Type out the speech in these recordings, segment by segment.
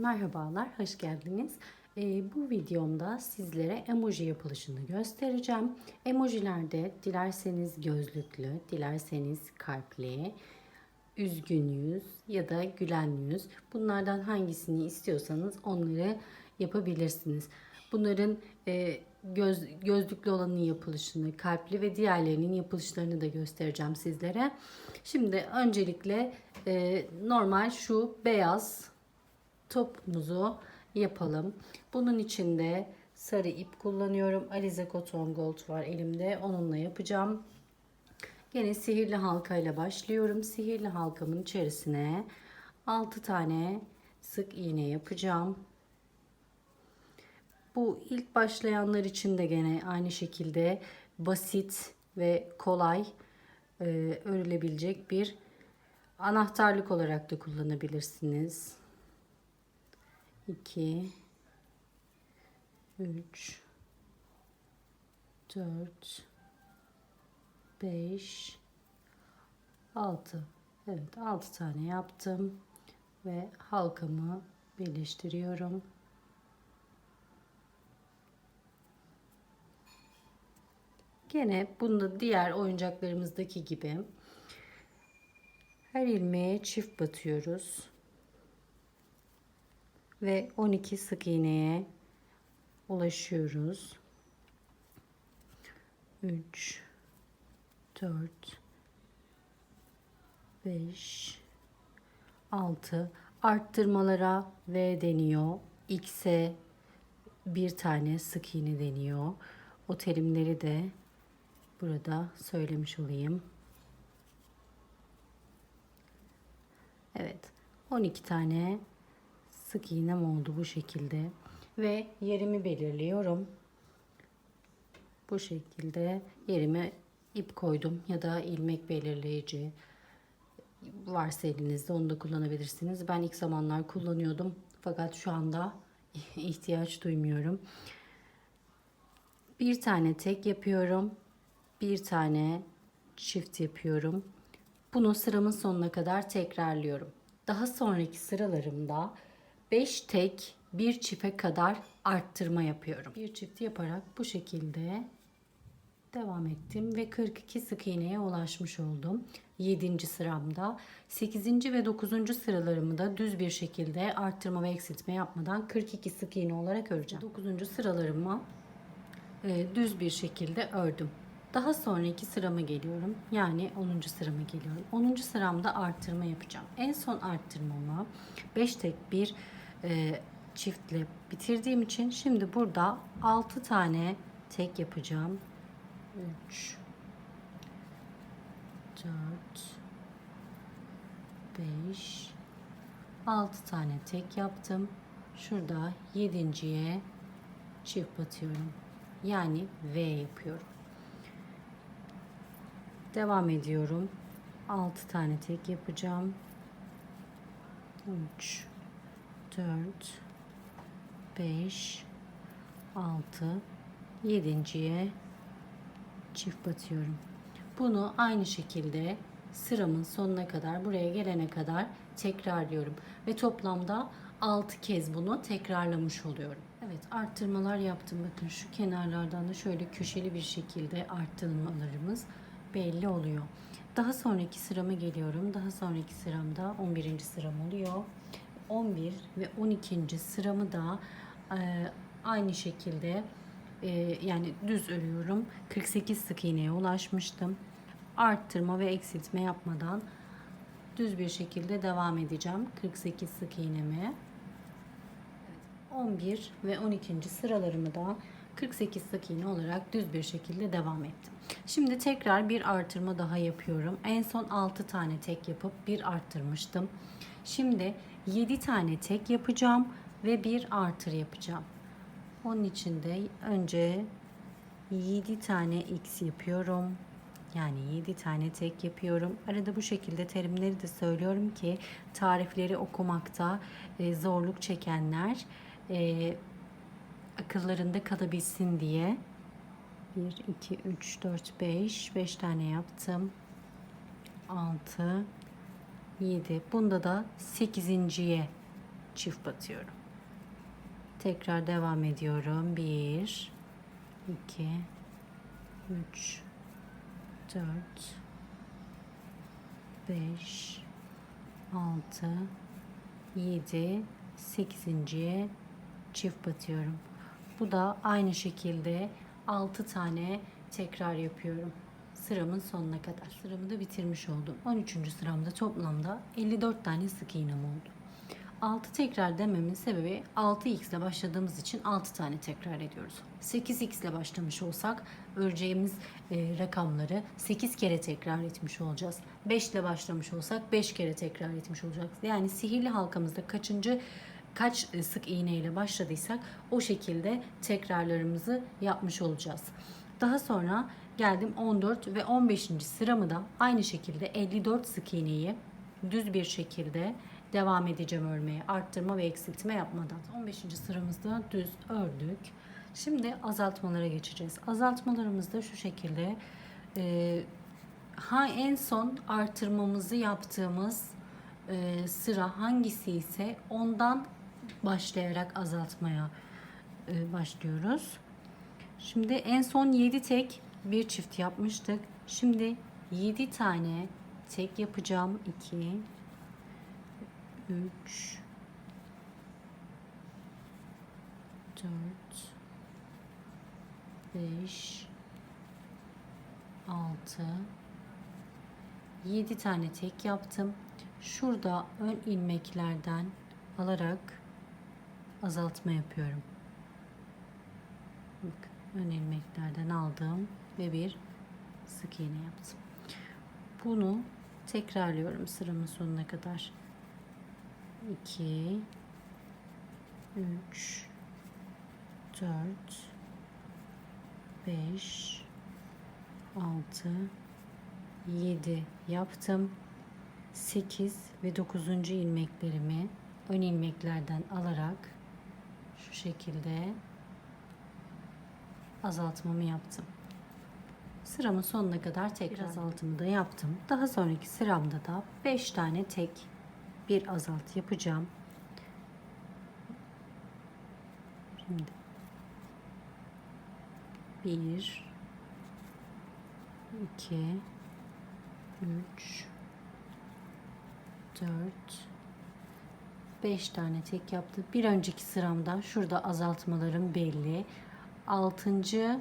Merhabalar, hoş geldiniz. Ee, bu videomda sizlere emoji yapılışını göstereceğim. Emojilerde dilerseniz gözlüklü, dilerseniz kalpli, üzgün yüz ya da gülen yüz. Bunlardan hangisini istiyorsanız onları yapabilirsiniz. Bunların e, göz, gözlüklü olanın yapılışını, kalpli ve diğerlerinin yapılışlarını da göstereceğim sizlere. Şimdi öncelikle e, normal şu beyaz topumuzu yapalım. Bunun için de sarı ip kullanıyorum. Alize Cotton Gold var elimde. Onunla yapacağım. Yine sihirli halka ile başlıyorum. Sihirli halkamın içerisine 6 tane sık iğne yapacağım. Bu ilk başlayanlar için de gene aynı şekilde basit ve kolay e, örülebilecek bir anahtarlık olarak da kullanabilirsiniz. 2 3 4 5 6 Evet 6 tane yaptım ve halkamı birleştiriyorum. Gene bunda diğer oyuncaklarımızdaki gibi her ilmeğe çift batıyoruz ve 12 sık iğneye ulaşıyoruz. 3 4 5 6 arttırmalara V deniyor. X'e bir tane sık iğne deniyor. O terimleri de burada söylemiş olayım. Evet. 12 tane sık iğnem oldu bu şekilde ve yerimi belirliyorum. Bu şekilde yerime ip koydum ya da ilmek belirleyici varsa elinizde onu da kullanabilirsiniz. Ben ilk zamanlar kullanıyordum fakat şu anda ihtiyaç duymuyorum. Bir tane tek yapıyorum. Bir tane çift yapıyorum. Bunu sıramın sonuna kadar tekrarlıyorum. Daha sonraki sıralarımda 5 tek bir çife kadar arttırma yapıyorum. Bir çift yaparak bu şekilde devam ettim ve 42 sık iğneye ulaşmış oldum. 7. sıramda 8. ve 9. sıralarımı da düz bir şekilde arttırma ve eksiltme yapmadan 42 sık iğne olarak öreceğim. 9. sıralarımı e, düz bir şekilde ördüm. Daha sonraki sırama geliyorum. Yani 10. sırama geliyorum. 10. sıramda arttırma yapacağım. En son arttırmamı 5 tek bir e, çiftle bitirdiğim için şimdi burada 6 tane tek yapacağım. 3 4 5 6 tane tek yaptım. Şurada 7.ye çift batıyorum. Yani V yapıyorum. Devam ediyorum. 6 tane tek yapacağım. 3 4 5 6 7.ye çift batıyorum. Bunu aynı şekilde sıramın sonuna kadar buraya gelene kadar tekrarlıyorum ve toplamda 6 kez bunu tekrarlamış oluyorum. Evet arttırmalar yaptım. Bakın şu kenarlardan da şöyle köşeli bir şekilde arttırmalarımız belli oluyor. Daha sonraki sırama geliyorum. Daha sonraki sıramda 11. sıram oluyor. 11 ve 12. sıramı da e, aynı şekilde e, yani düz örüyorum. 48 sık iğneye ulaşmıştım. Arttırma ve eksiltme yapmadan düz bir şekilde devam edeceğim. 48 sık iğnemi. 11 ve 12. sıralarımı da 48 sık iğne olarak düz bir şekilde devam ettim. Şimdi tekrar bir artırma daha yapıyorum. En son 6 tane tek yapıp bir arttırmıştım. Şimdi 7 tane tek yapacağım ve bir artır yapacağım. Onun için de önce 7 tane x yapıyorum. Yani 7 tane tek yapıyorum. Arada bu şekilde terimleri de söylüyorum ki tarifleri okumakta e, zorluk çekenler e, akıllarında kalabilsin diye. 1, 2, 3, 4, 5. 5 tane yaptım. 6, 7. Bunda da 8.ye çift batıyorum. Tekrar devam ediyorum. 1 2 3 4 5 6 7 8. çift batıyorum. Bu da aynı şekilde 6 tane tekrar yapıyorum. Sıramın sonuna kadar. Sıramı da bitirmiş oldum. 13. sıramda toplamda 54 tane sık iğnem oldu. 6 tekrar dememin sebebi 6x ile başladığımız için 6 tane tekrar ediyoruz. 8x ile başlamış olsak öreceğimiz e, rakamları 8 kere tekrar etmiş olacağız. 5 ile başlamış olsak 5 kere tekrar etmiş olacağız. Yani sihirli halkamızda kaçıncı kaç e, sık iğne ile başladıysak o şekilde tekrarlarımızı yapmış olacağız. Daha sonra geldim 14 ve 15. sıramı da aynı şekilde 54 sık iğneyi düz bir şekilde devam edeceğim örmeye. Arttırma ve eksiltme yapmadan. 15. sıramızda düz ördük. Şimdi azaltmalara geçeceğiz. Azaltmalarımız da şu şekilde. Ee, ha en son artırmamızı yaptığımız e, sıra hangisi ise ondan başlayarak azaltmaya e, başlıyoruz. Şimdi en son 7 tek bir çift yapmıştık. Şimdi 7 tane tek yapacağım. 2 3 4 5 6 7 tane tek yaptım. Şurada ön ilmeklerden alarak azaltma yapıyorum. Bak, ön ilmeklerden aldım ve bir sık iğne yaptım. Bunu tekrarlıyorum sıramın sonuna kadar. 2 3 4 5 6 7 yaptım. 8 ve 9. ilmeklerimi ön ilmeklerden alarak şu şekilde azaltmamı yaptım. Sıramın sonuna kadar tekrar azaltımı da yaptım. Daha sonraki sıramda da 5 tane tek bir azalt yapacağım. Şimdi 1 2 3 4 5 tane tek yaptım. Bir önceki sıramda şurada azaltmalarım belli. 6.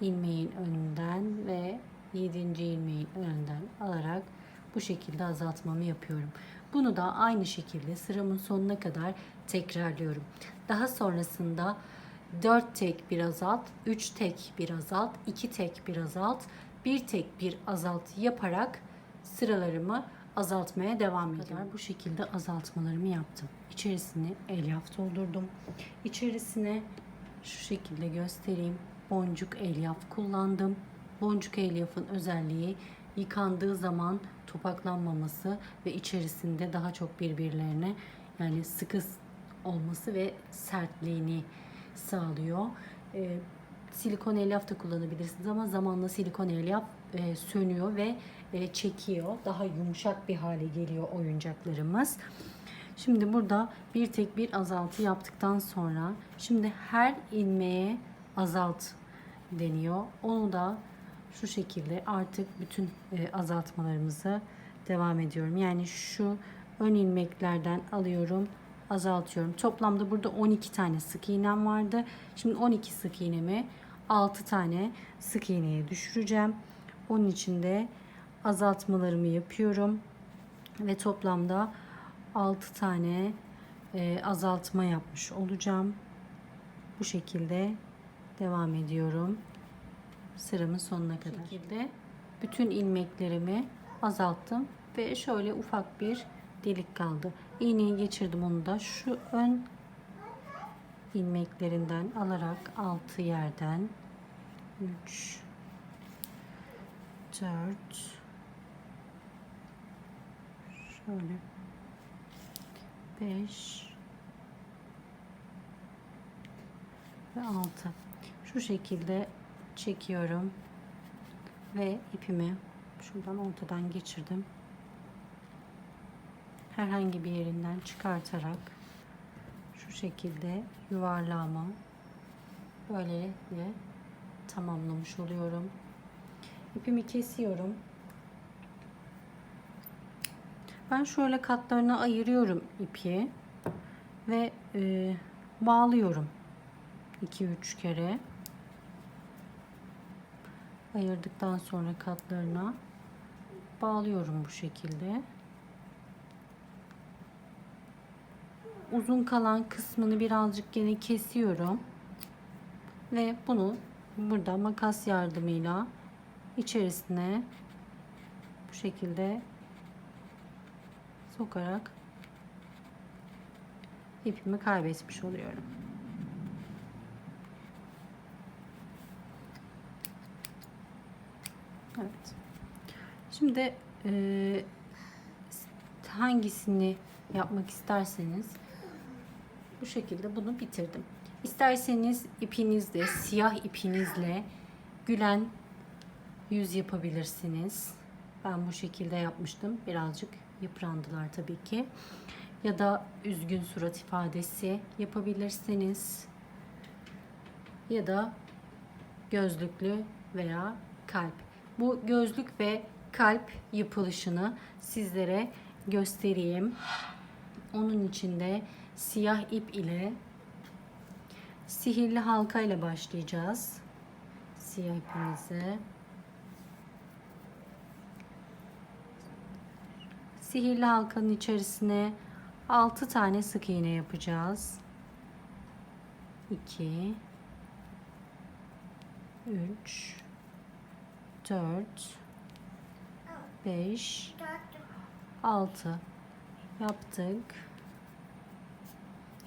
ilmeğin önünden ve 7. ilmeğin önünden alarak bu şekilde azaltmamı yapıyorum. Bunu da aynı şekilde sıramın sonuna kadar tekrarlıyorum. Daha sonrasında 4 tek bir azalt, 3 tek bir azalt, 2 tek bir azalt, 1 tek bir azalt yaparak sıralarımı azaltmaya devam ediyorum. Bu şekilde azaltmalarımı yaptım. İçerisine elyaf doldurdum. İçerisine şu şekilde göstereyim. Boncuk elyaf kullandım. Boncuk elyafın özelliği yıkandığı zaman topaklanmaması ve içerisinde daha çok birbirlerine yani sıkı olması ve sertliğini sağlıyor. Ee, silikon elyaf da kullanabilirsiniz ama zamanla silikon elyaf e, sönüyor ve e, çekiyor. Daha yumuşak bir hale geliyor oyuncaklarımız. Şimdi burada bir tek bir azaltı yaptıktan sonra şimdi her ilmeğe azalt deniyor. Onu da şu şekilde artık bütün e, azaltmalarımızı devam ediyorum. Yani şu ön ilmeklerden alıyorum, azaltıyorum. Toplamda burada 12 tane sık iğnem vardı. Şimdi 12 sık iğnemi 6 tane sık iğneye düşüreceğim. Onun için de azaltmalarımı yapıyorum ve toplamda 6 tane e, azaltma yapmış olacağım. Bu şekilde devam ediyorum sıramın sonuna kadar. Bu şekilde bütün ilmeklerimi azalttım ve şöyle ufak bir delik kaldı. İğneyi geçirdim onu da şu ön ilmeklerinden alarak altı yerden 3 4 şöyle 5 ve 6 şu şekilde çekiyorum ve ipimi şuradan ortadan geçirdim herhangi bir yerinden çıkartarak şu şekilde yuvarlağımı böylelikle tamamlamış oluyorum. İpimi kesiyorum. Ben şöyle katlarına ayırıyorum ipi ve e, bağlıyorum 2-3 kere ayırdıktan sonra katlarına bağlıyorum bu şekilde. Uzun kalan kısmını birazcık gene kesiyorum. Ve bunu burada makas yardımıyla içerisine bu şekilde sokarak ipimi kaybetmiş oluyorum. Evet. Şimdi e, hangisini yapmak isterseniz bu şekilde bunu bitirdim. İsterseniz ipinizle, siyah ipinizle gülen yüz yapabilirsiniz. Ben bu şekilde yapmıştım. Birazcık yıprandılar tabii ki. Ya da üzgün surat ifadesi yapabilirsiniz. Ya da gözlüklü veya kalp. Bu gözlük ve kalp yapılışını sizlere göstereyim. Onun için de siyah ip ile sihirli halka ile başlayacağız. Siyah ipimizi sihirli halkanın içerisine 6 tane sık iğne yapacağız. 2 3 4 5 6 yaptık.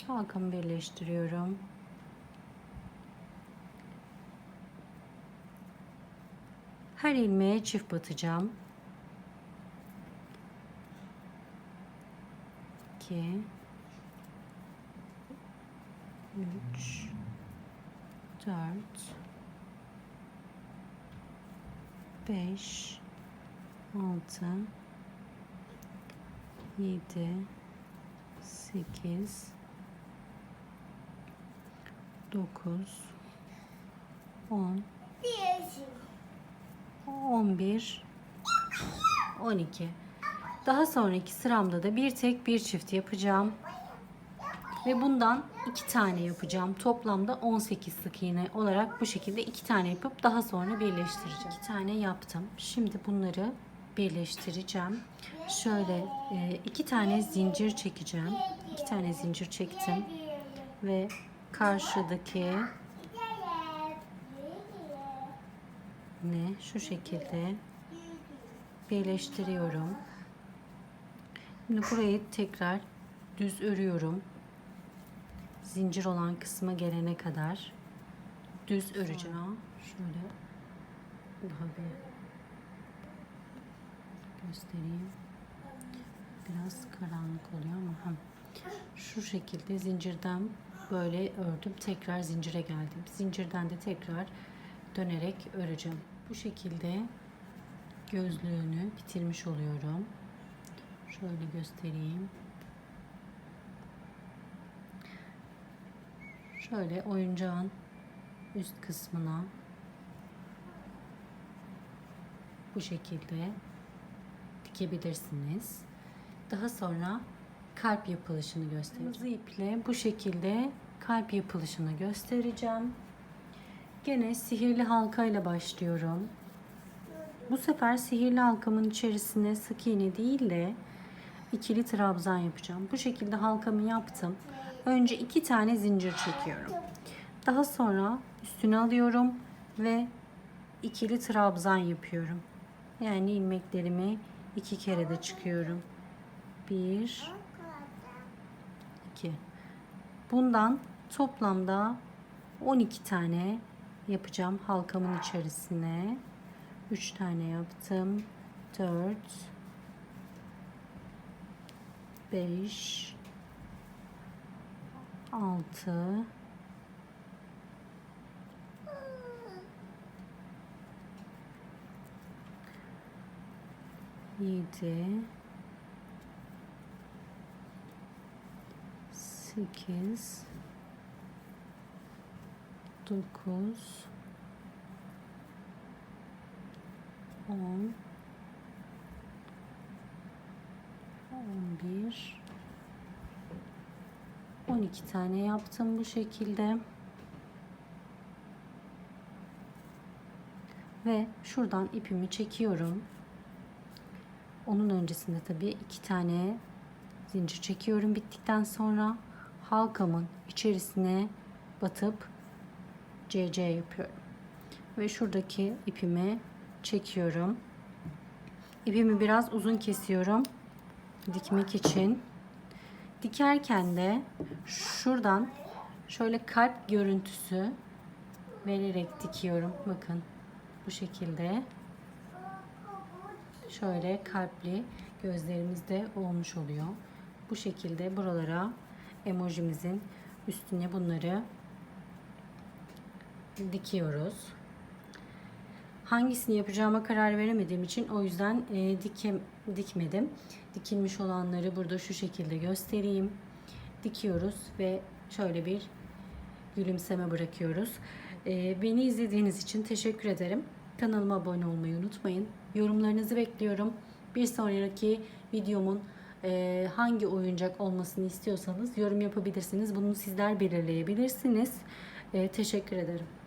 Halkamı birleştiriyorum. Her ilmeğe çift batacağım. 2 3 4 5 6 7 8 9 10 11 12 Daha sonraki sıramda da bir tek bir çift yapacağım. Ve bundan iki tane yapacağım. Toplamda 18 sık iğne olarak bu şekilde iki tane yapıp daha sonra birleştireceğim. İki tane yaptım. Şimdi bunları birleştireceğim. Şöyle e, iki tane zincir çekeceğim. İki tane zincir çektim. Ve karşıdaki ne şu şekilde birleştiriyorum. Şimdi burayı tekrar düz örüyorum. Zincir olan kısma gelene kadar düz öreceğim. Şöyle daha bir göstereyim. Biraz karanlık oluyor ama şu şekilde zincirden böyle ördüm. Tekrar zincire geldim. Zincirden de tekrar dönerek öreceğim. Bu şekilde gözlüğünü bitirmiş oluyorum. Şöyle göstereyim. Şöyle oyuncağın üst kısmına bu şekilde dikebilirsiniz. Daha sonra kalp yapılışını göstereceğim. Kırmızı iple bu şekilde kalp yapılışını göstereceğim. Gene sihirli halkayla başlıyorum. Bu sefer sihirli halkamın içerisine sık iğne değil de ikili trabzan yapacağım. Bu şekilde halkamı yaptım. Önce iki tane zincir çekiyorum. Daha sonra üstüne alıyorum ve ikili trabzan yapıyorum. Yani ilmeklerimi iki kere de çıkıyorum. Bir, iki. Bundan toplamda 12 tane yapacağım halkamın içerisine. 3 tane yaptım. 4 5 6 7 8 9 10 11 12 tane yaptım bu şekilde. Ve şuradan ipimi çekiyorum. Onun öncesinde tabii iki tane zincir çekiyorum bittikten sonra halkamın içerisine batıp CC yapıyorum. Ve şuradaki ipimi çekiyorum. İpimi biraz uzun kesiyorum dikmek için. Dikerken de şuradan şöyle kalp görüntüsü vererek dikiyorum. Bakın bu şekilde. Şöyle kalpli gözlerimiz de olmuş oluyor. Bu şekilde buralara emojimizin üstüne bunları dikiyoruz. Hangisini yapacağıma karar veremediğim için o yüzden e, dikem, dikmedim. Dikilmiş olanları burada şu şekilde göstereyim. Dikiyoruz ve şöyle bir gülümseme bırakıyoruz. E, beni izlediğiniz için teşekkür ederim. Kanalıma abone olmayı unutmayın. Yorumlarınızı bekliyorum. Bir sonraki videomun e, hangi oyuncak olmasını istiyorsanız yorum yapabilirsiniz. Bunu sizler belirleyebilirsiniz. E, teşekkür ederim.